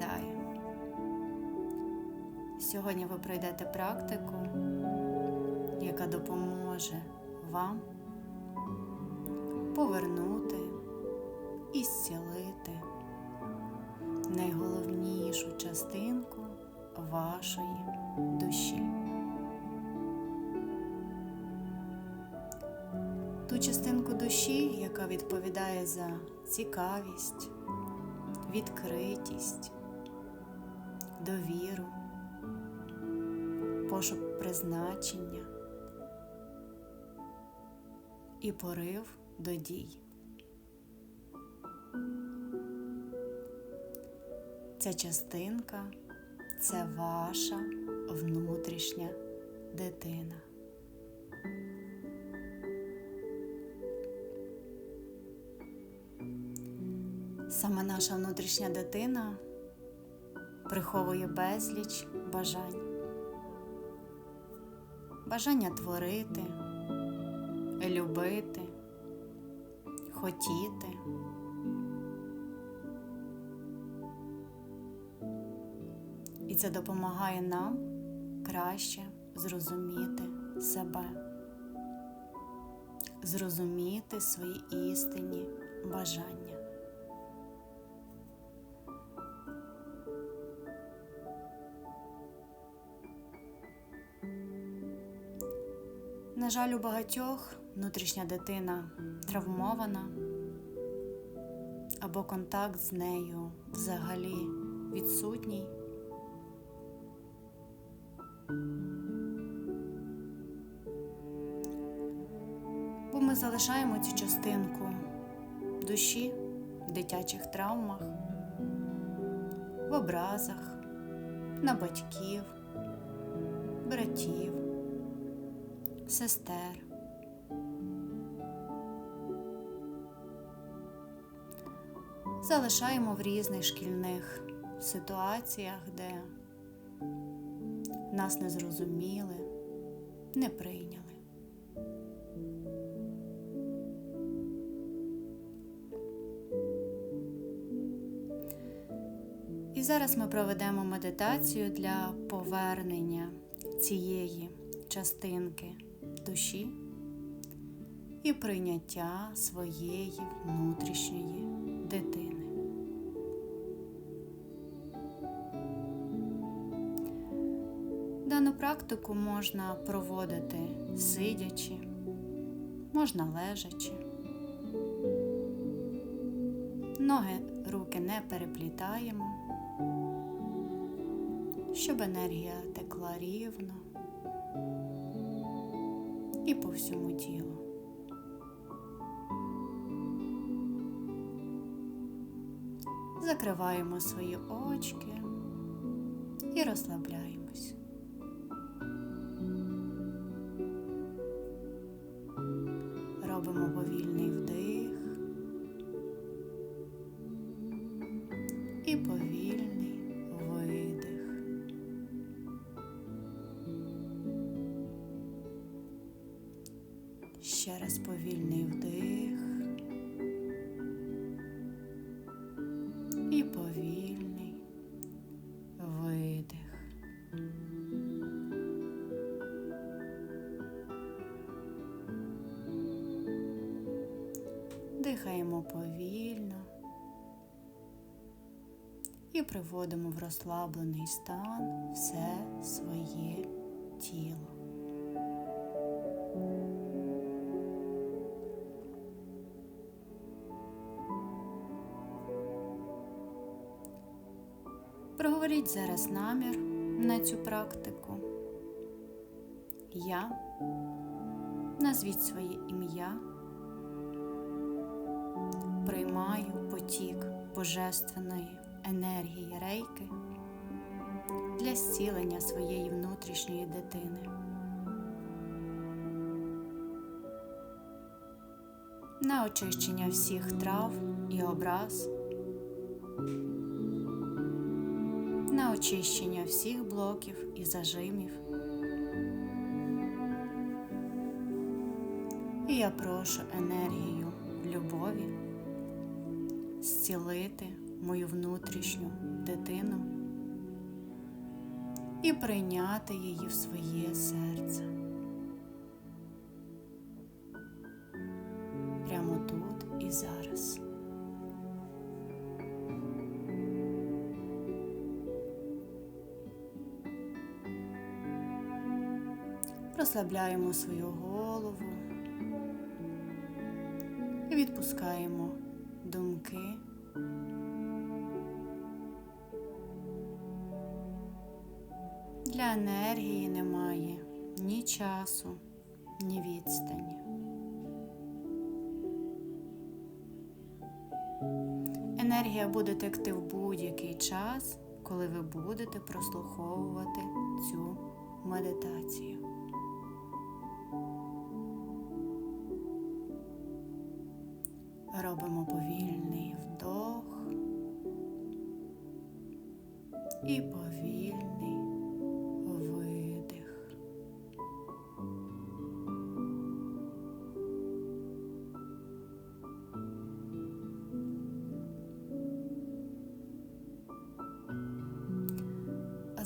Вітаю! Сьогодні ви пройдете практику, яка допоможе вам повернути і зцілити найголовнішу частинку вашої душі. Ту частинку душі, яка відповідає за цікавість, відкритість, довіру, пошук призначення і порив до дій. Ця частинка це ваша внутрішня дитина. Саме наша внутрішня дитина приховує безліч бажань. Бажання творити, любити, хотіти. І це допомагає нам краще зрозуміти себе, зрозуміти свої істинні бажання. На жаль, у багатьох внутрішня дитина травмована або контакт з нею взагалі відсутній. Бо ми залишаємо цю частинку душі в дитячих травмах, в образах, на батьків, братів сестер. Залишаємо в різних шкільних ситуаціях, де нас не зрозуміли, не прийняли. І зараз ми проведемо медитацію для повернення цієї частинки душі і прийняття своєї внутрішньої дитини. Дану практику можна проводити сидячи, можна лежачи. Ноги, руки не переплітаємо, щоб енергія текла рівно і по всьому тілу. Закриваємо свої очки і розслабляємось. Дихаємо повільно і приводимо в розслаблений стан все своє тіло. Проговоріть зараз намір на цю практику. Я назвіть своє ім'я, приймаю потік божественної енергії рейки для зцілення своєї внутрішньої дитини. На очищення всіх трав і образ. на очищення всіх блоків і зажимів. І я прошу енергію любові зцілити мою внутрішню дитину і прийняти її в своє серце. Прямо тут і зараз. Розслабляємо свою голову і відпускаємо думки. Для енергії немає ні часу, ні відстані. Енергія буде текти в будь-який час, коли ви будете прослуховувати цю медитацію.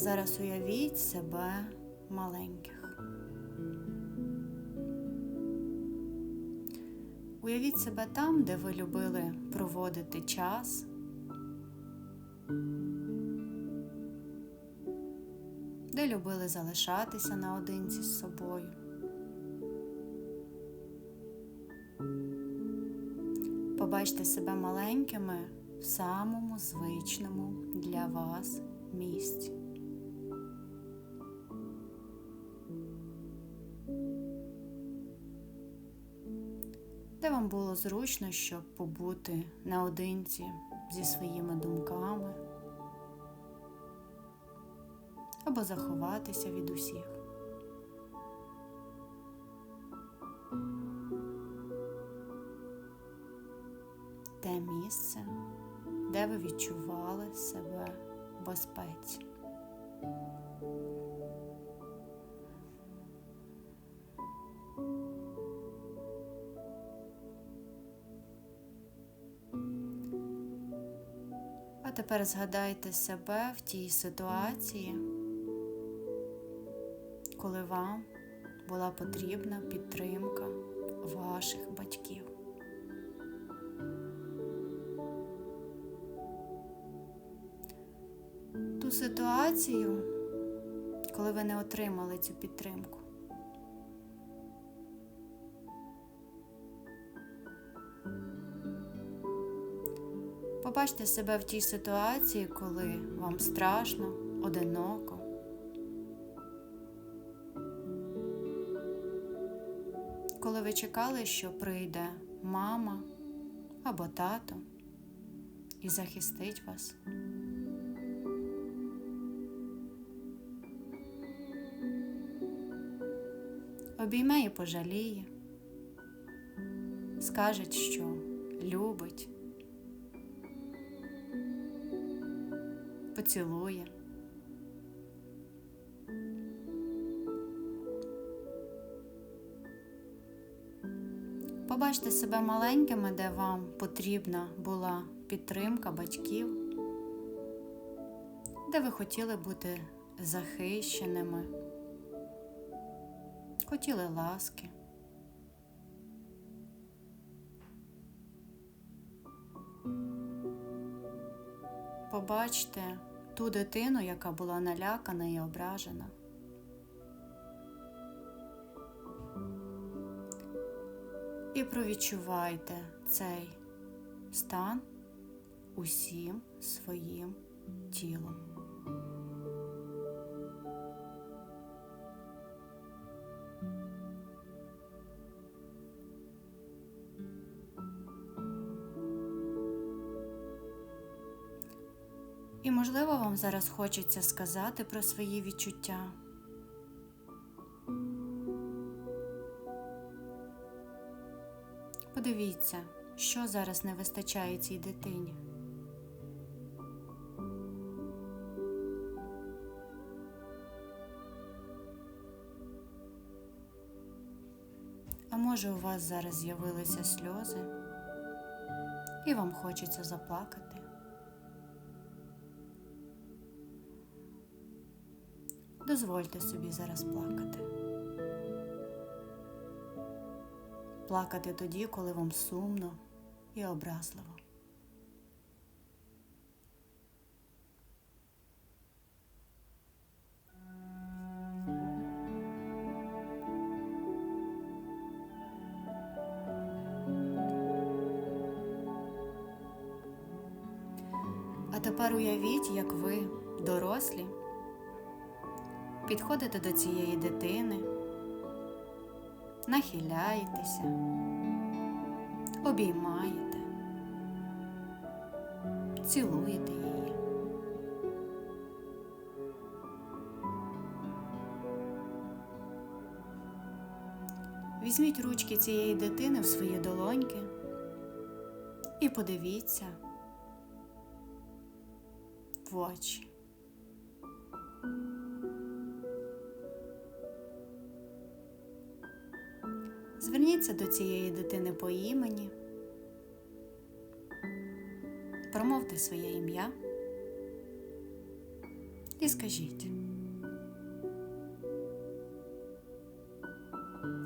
Зараз уявіть себе маленьких. Уявіть себе там, де ви любили проводити час. Де любили залишатися наодинці з собою. Побачте себе маленькими в самому звичному для вас місці. Вам було зручно, щоб побути наодинці зі своїми думками або заховатися від усіх. Тепер згадайте себе в тій ситуації, коли вам була потрібна підтримка ваших батьків. Ту ситуацію, коли ви не отримали цю підтримку. Побачте себе в тій ситуації, коли вам страшно, одиноко. Коли ви чекали, що прийде мама або тато і захистить вас. Обійме і пожаліє, скаже, що любить. Поцілує. Побачте себе маленькими, де вам потрібна була підтримка батьків, де ви хотіли бути захищеними, хотіли ласки. Побачте ту дитину, яка була налякана і ображена. І провідчувайте цей стан усім своїм тілом. Зараз хочеться сказати про свої відчуття. Подивіться, що зараз не вистачає цій дитині. А може, у вас зараз з'явилися сльози, і вам хочеться заплакати. Дозвольте собі зараз плакати. Плакати тоді, коли вам сумно і образливо. Підходите до цієї дитини, нахиляєтеся, обіймаєте, цілуєте її. Візьміть ручки цієї дитини в свої долоньки і подивіться в очі. Зверніться до цієї дитини по імені, промовте своє ім'я і скажіть.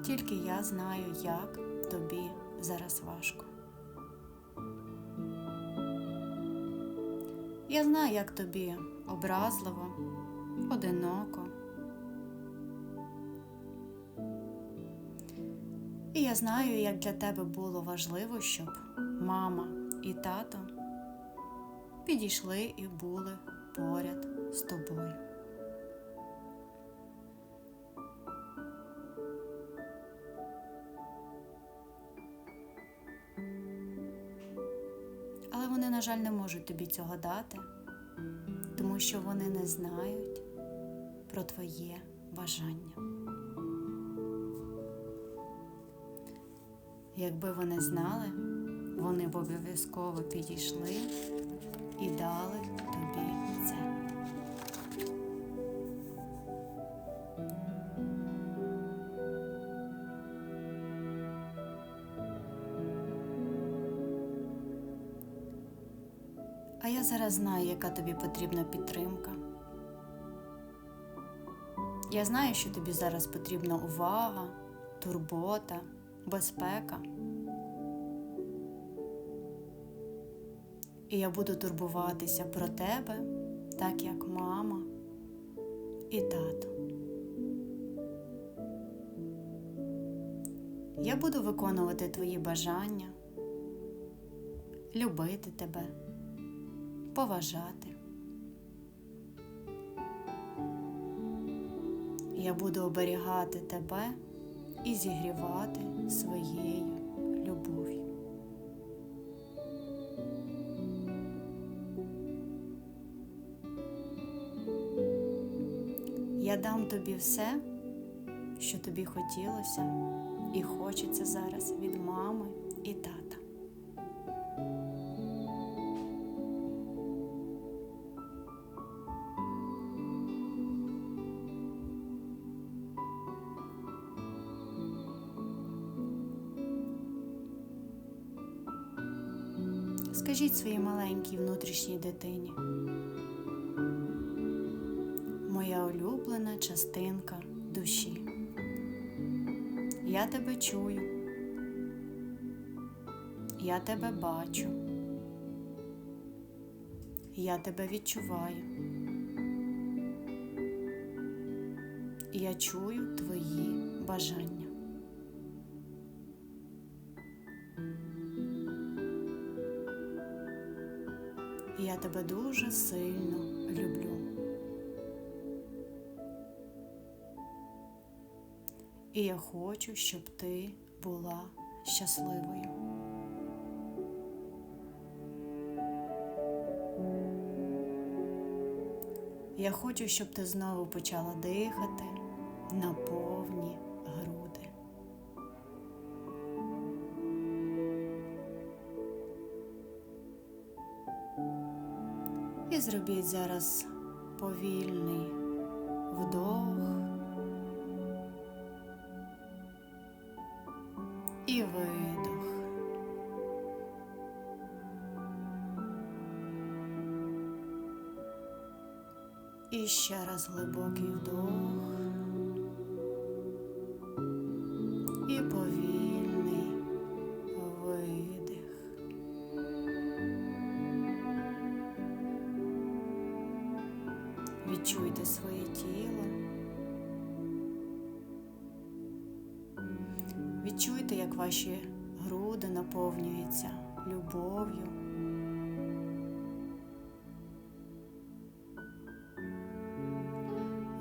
Тільки я знаю, як тобі зараз важко. Я знаю, як тобі образливо, одиноко. Знаю, як для тебе було важливо, щоб мама і тато підійшли і були поряд з тобою. Але вони, на жаль, не можуть тобі цього дати, тому що вони не знають про твоє бажання. Якби вони знали, вони б обов'язково підійшли і дали тобі це. А я зараз знаю, яка тобі потрібна підтримка. Я знаю, що тобі зараз потрібна увага, турбота, безпека. І я буду турбуватися про тебе, так як мама і тато. Я буду виконувати твої бажання, любити тебе, поважати. Я буду оберігати тебе і зігрівати своєю любов'ю. Я дам тобі все, що тобі хотілося і хочеться зараз від мами і тата. Скажіть своїй маленькій внутрішній дитині. Моя улюблена частинка душі. Я тебе чую. Я тебе бачу. Я тебе відчуваю. Я чую твої бажання. Я тебе дуже сильно люблю. І я хочу, щоб ти була щасливою. Я хочу, щоб ти знову почала дихати на повні зробіть зараз повільний вдох і видох. І ще раз глибокий вдох. Відчуйте своє тіло. Відчуйте, як ваші груди наповнюються любов'ю.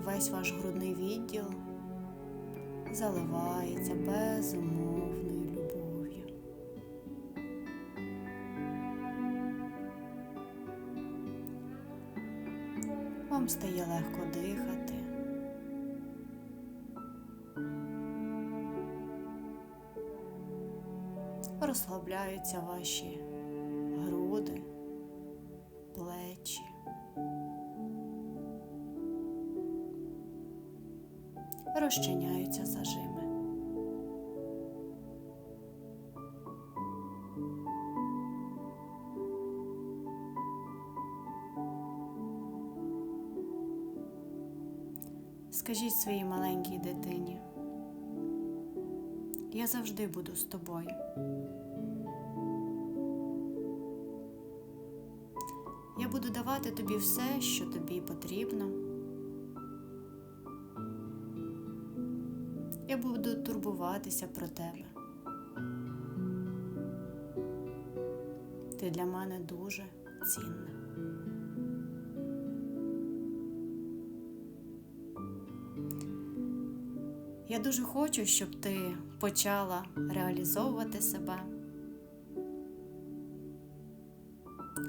Весь ваш грудний відділ заливається безумовною любов'ю. Вам стає легко дихати. Розслабляються ваші Скажіть своїй маленькій дитині, я завжди буду з тобою. Я буду давати тобі все, що тобі потрібно. Я буду турбуватися про тебе. Ти для мене дуже цінна. Я дуже хочу, щоб ти почала реалізовувати себе,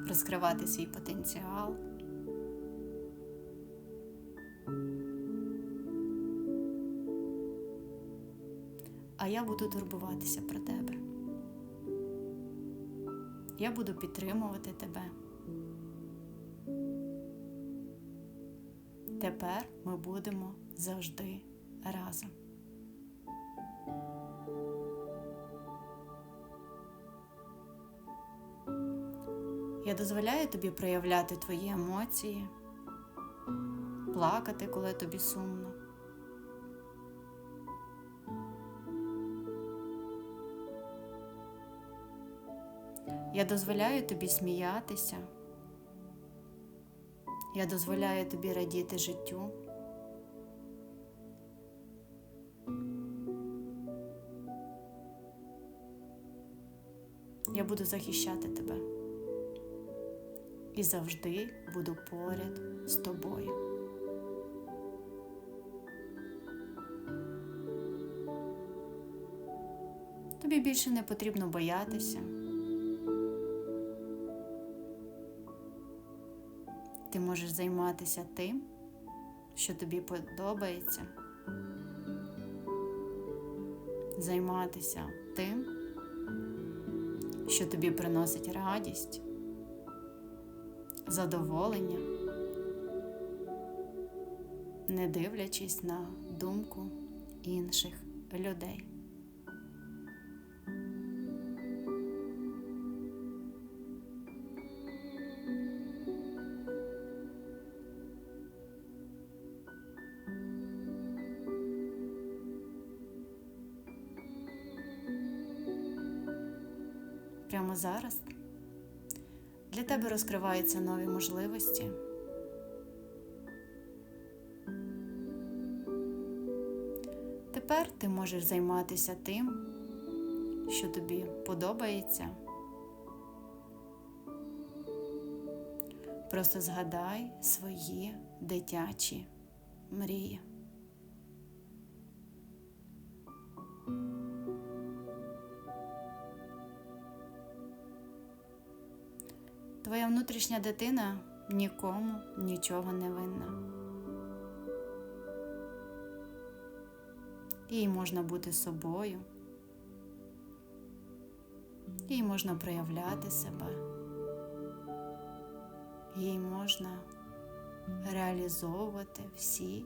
розкривати свій потенціал. А я буду турбуватися про тебе. Я буду підтримувати тебе. Тепер ми будемо завжди разом. Я дозволяю тобі проявляти твої емоції, плакати, коли тобі сумно. Я дозволяю тобі сміятися. Я дозволяю тобі радіти життю. Я буду захищати тебе і завжди буду поряд з тобою. Тобі більше не потрібно боятися. Ти можеш займатися тим, що тобі подобається, займатися тим, що тобі приносить радість, задоволення, не дивлячись на думку інших людей. Прямо зараз для тебе розкриваються нові можливості. Тепер ти можеш займатися тим, що тобі подобається. Просто згадай свої дитячі мрії. Твоя внутрішня дитина нікому нічого не винна. Їй можна бути собою, їй можна проявляти себе, їй можна реалізовувати всі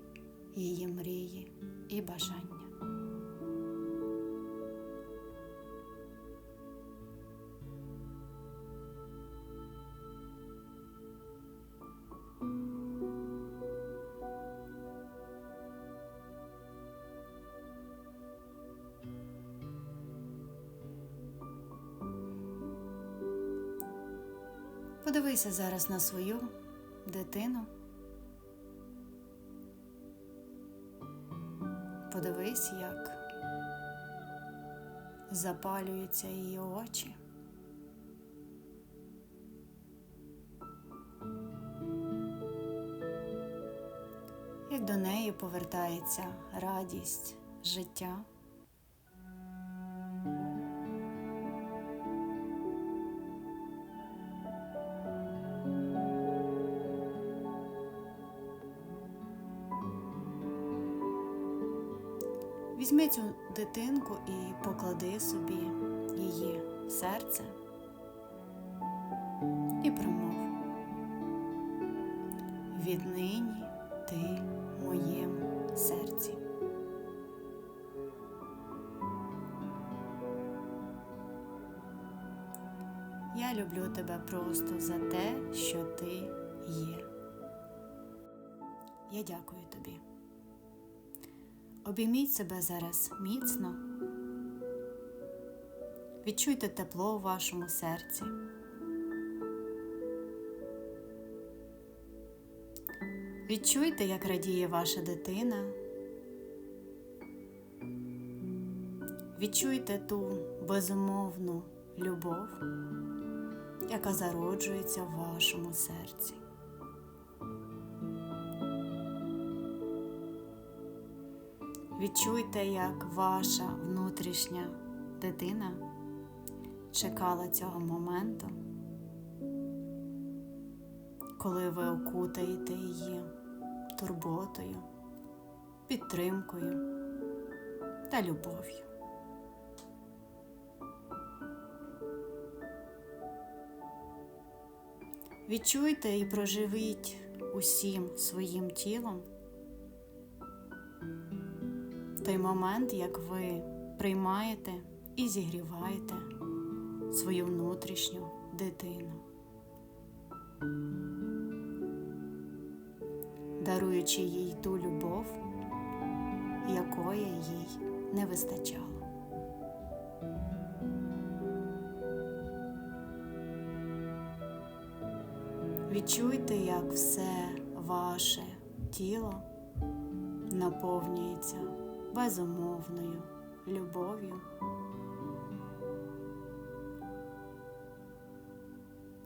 її мрії і бажання. Подивися зараз на свою дитину. Подивись, як запалюються її очі. Як до неї повертається радість життя. Цю дитинку і поклади собі її серце і промов. Віднині ти моєму серці. Я люблю тебе просто за те, що ти є. Я дякую тобі. Обійміть себе зараз міцно. Відчуйте тепло у вашому серці. Відчуйте, як радіє ваша дитина. Відчуйте ту безумовну любов, яка зароджується в вашому серці. Відчуйте, як ваша внутрішня дитина чекала цього моменту, коли ви окутаєте її турботою, підтримкою та любов'ю. Відчуйте і проживіть усім своїм тілом той момент, як ви приймаєте і зігріваєте свою внутрішню дитину, даруючи їй ту любов, якої їй не вистачало. Відчуйте, як все ваше тіло наповнюється безумовною любов'ю.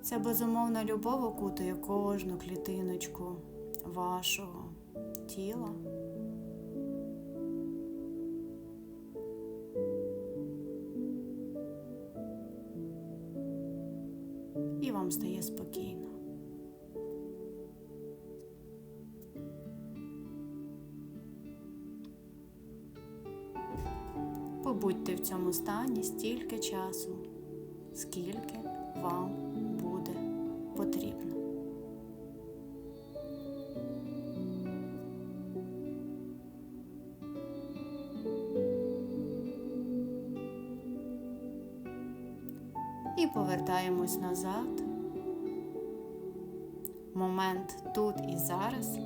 Ця безумовна любов окутує кожну клітиночку вашого тіла. Стані стільки часу, скільки вам буде потрібно. І повертаємось назад. Момент тут і зараз.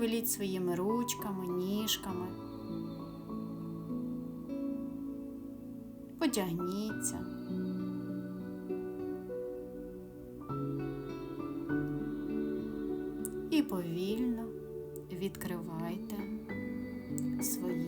Пошевеліть своїми ручками, ніжками. Потягніться. І повільно відкривайте свої.